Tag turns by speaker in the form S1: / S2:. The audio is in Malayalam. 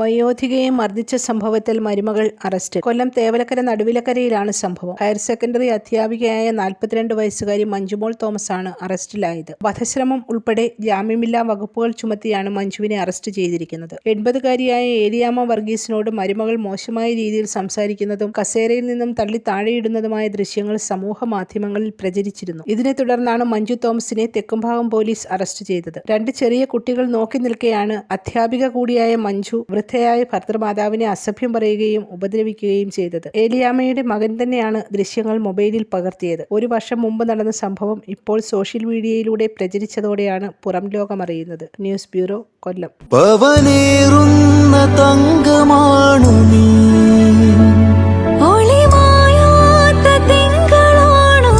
S1: വയോധികയെ മർദ്ദിച്ച സംഭവത്തിൽ മരുമകൾ അറസ്റ്റ്. കൊല്ലം തേവലക്കര നടുവിലക്കരയിലാണ് സംഭവം. ഹയർ സെക്കൻഡറി അധ്യാപികയായ നാൽപ്പത്തിരണ്ട് വയസ്സുകാരി മഞ്ജുമോൾ തോമസ് ആണ് അറസ്റ്റിലായത്. വധശ്രമം ഉൾപ്പെടെ ജാമ്യമില്ലാ വകുപ്പുകൾ ചുമത്തിയാണ് മഞ്ജുവിനെ അറസ്റ്റ് ചെയ്തിരിക്കുന്നത്. എൺപതുകാരിയായ ഏലിയാമ്മ വർഗീസിനോട് മരുമകൾ മോശമായ രീതിയിൽ സംസാരിക്കുന്നതും കസേരയിൽ നിന്നും തള്ളി താഴെയിടുന്നതുമായ ദൃശ്യങ്ങൾ സമൂഹ മാധ്യമങ്ങളിൽ പ്രചരിച്ചിരുന്നു. ഇതിനെ തുടർന്നാണ് മഞ്ജു തോമസിനെ തെക്കുംഭാഗം പോലീസ് അറസ്റ്റ് ചെയ്തത്. രണ്ട് ചെറിയ കുട്ടികൾ നോക്കി നിൽക്കെയാണ് അധ്യാപിക കൂടിയായ മഞ്ജു വൃദ്ധയായ ഭർത്തൃമാതാവിനെ അസഭ്യം പറയുകയും ഉപദ്രവിക്കുകയും ചെയ്തത്. ഏലിയാമ്മയുടെ മകൻ തന്നെയാണ് ദൃശ്യങ്ങൾ മൊബൈലിൽ പകർത്തിയത്. ഒരു വർഷം മുമ്പ് നടന്ന സംഭവം ഇപ്പോൾ സോഷ്യൽ മീഡിയയിലൂടെ പ്രചരിച്ചതോടെയാണ് പുറം ലോകമറിയുന്നത്. ന്യൂസ് ബ്യൂറോ കൊല്ലം.
S2: തങ്കമാണു നീ.
S3: ഒളിമായാത്ത തിങ്കളാണു